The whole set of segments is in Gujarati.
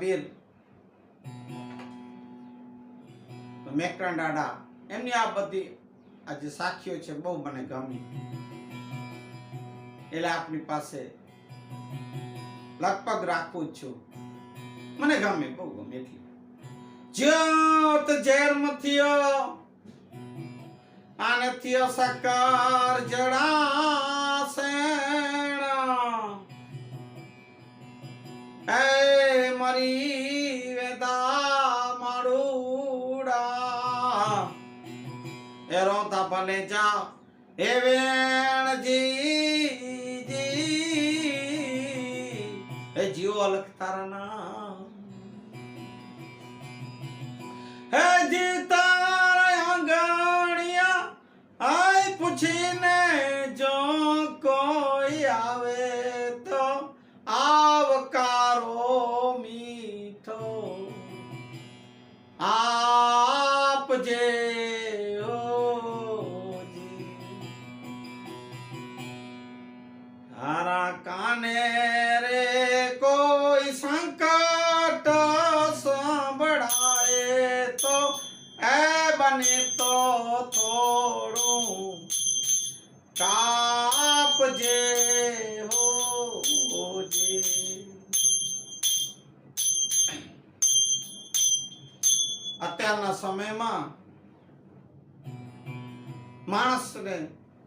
વીર મેકરણ દાડા એમની આ બધી આ જે સાખીઓ છે બહુ મને ગમી. એટલે આપની પાસે લગભગ રાખું છું. મને ગમે, બહુ ગમે એટલે. જ્યોત ઝેર થયો આને થયો સકર જડાસેણ એ મરી વેદા માડુડા. એ રોતા ભલે જા એ વેણજી. જી એ જીવો અલખ તારા નામ. હે જી તારા આંગણિયા, આય પૂછીને જો કોઈ આવે. કાને રે કોઈ સંકટ સંભળાય તો? એ બને તો થોડું કાપજે હોજે. અત્યારના સમયમાં માણસને,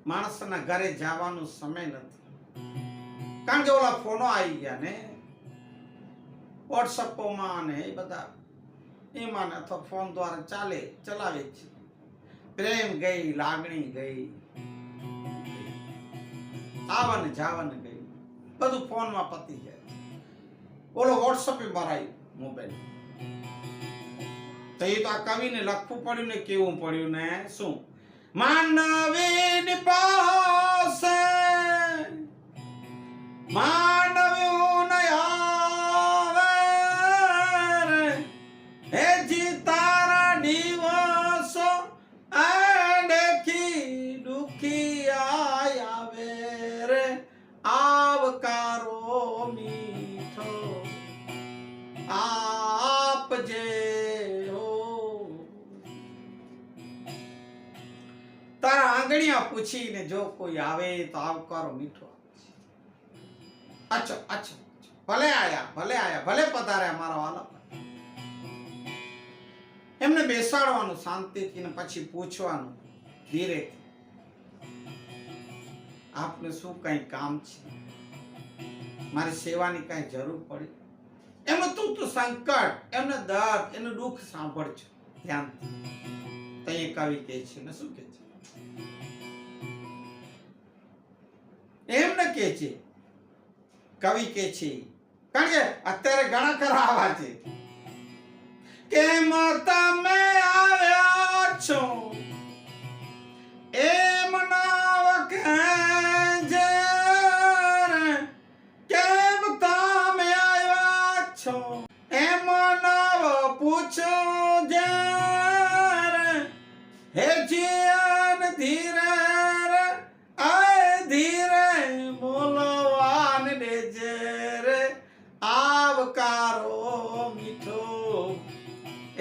માણસના ઘરે જવાનો સમય નથી. કારણ કે ઓલા ફોનો આવી ગયા ને વોટ્સઅપોમાં ને એ બધા, એમાં અથવા ફોન દ્વારા ચાલે, ચલાવે છે. પ્રેમ ગઈ, લાગણી ગઈ, આવન જાવન ગઈ, બધું ફોનમાં પતી જાય. ઓલો વોટ્સઅપે ભરાયું મોબાઈલ તો એ તો આ કવિને લખવું પડ્યું ને, કેવું પડ્યું ને, શું? માનવીની પાસે માનવ્યું આવે. જી તારા દિવસો દેખી દુખી આવે રે. આવકારો મીઠો આપજે હો. તારા આંગણિયા પૂછીને જો કોઈ આવે તો આવકારો મીઠો અચ્છા અચ્છા ભલે આયા ભલે આયા, ભલે પધાર્યા મારા વાલા. એમને બેસાડવાનું શાંતિથી ને પછી પૂછવાનું ધીરે. આપને શું કઈ કામ છે? મારી સેવાની કઈ જરૂર પડી? એમાં તું તું સંકટ એમને દર્દ, એનું દુઃખ સાંભળજો. ધ્યાનથી. તો કવિ કહે છે ને શું કહે છે? એમને કહે છે કવિ કે છે. કારણ કે અત્યારે ઘણા ખરા આવા છે કેમ તમે આવ્યા છો? એમ ના કેમ તમે આવ્યા છો? એમ નવ પૂછો.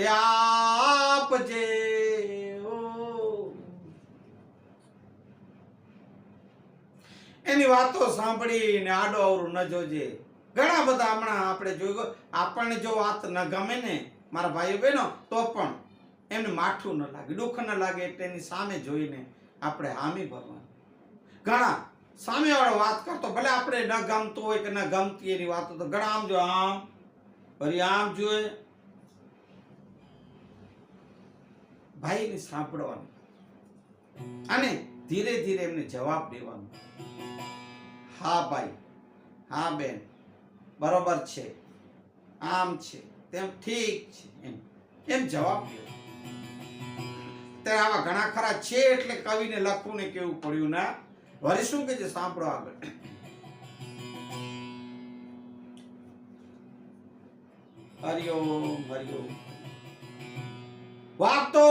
આપજે એની વાતો સાંભળીને આડો અવરું ન જોજે. ઘણા બધા હમણાં આપણે જોયું આપણને જો વાત ન ગમે ને, મારા ભાઈઓ બહેનો, તો પણ એમને માઠું ન લાગે, દુઃખ ન લાગે એટલે એની સામે જોઈને આપણે હામી ભરવાનું. ઘણા સામેવાળો વાત કરતો, ભલે આપણે ન ગમતું હોય કે ન ગમતી એની વાતો, તો ઘણા આમ જો આમ, ફરી આમ જોએ ભાઈને સાંભળવાનું. અને ધીરે ધીરે એમને જવાબ દેવાનો. હા ભાઈ, હા બેન, બરોબર છે, આમ છે, તેમ ઠીક છે, એમ એમ જવાબ દેવો ત્યારે આવા ઘણા ખરા છે એટલે કવિને લખવું ને કેવું પડ્યું ના? વળી શું કે છે સાંભળો આગળ. હરિઓમ હરિઓમ વાતો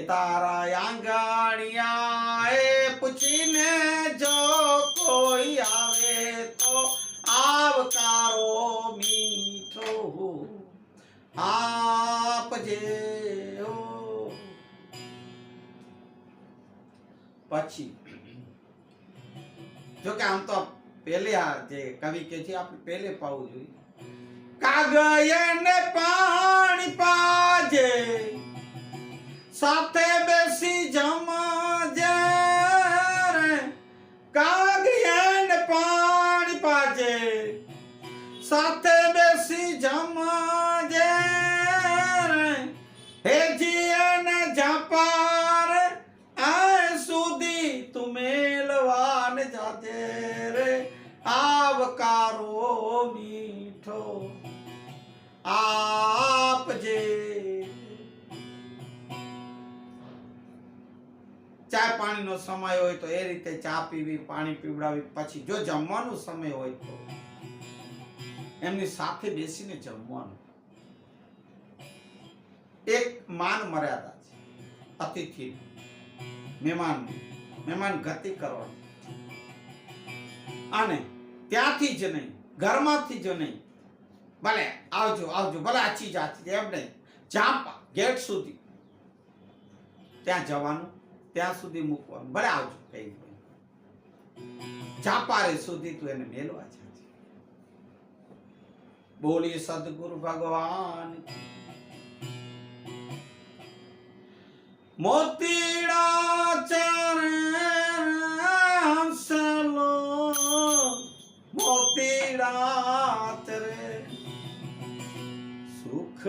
તારા આંગણિયા પૂછીને જો કોઈ આવે તો આવકારો મીઠો. આપજે પછી જો કે આમ તો પેલે આ જે કવિ કે છે, આપણે પેલે પાવું જોઈએ. કાગયને પાણી સાથે બેસી જમજે રે. કાગયને પાણી પાજે. સાથે બેસી જમજે રે. હે જીયન જાપાર આ સુધી તુમે લવાન જાજે રે. આવકારો મીઠો. આપજે ચા પાણીનો સમય હોય તો એ રીતે ચા પીવી, પાણી પીવડાવી, પછી જો જમવાનો સમય હોય તો એમની સાથે બેસીને જમવાનું. એક માન મર્યાદા છે, અતિથિ મહેમાન મહેમાન ગતિ કરવાની. અને ત્યાંથી જ નહીં, ઘરમાંથી જ નહીં, ભલે આવજો આવજો, ભલે આછી જાતી એમ નહીં ચાંપા ગેટ સુધી ત્યાં જવાનું. ત્યાં સુધી મૂકવાનું. ભલે આવજો કઈ ચાપારે સુધી તું એને મેલવા છે બોલી સદગુરુ ભગવાન, મોતીડા ચરણ હંસલો. મોતીડા ચરણ સુખ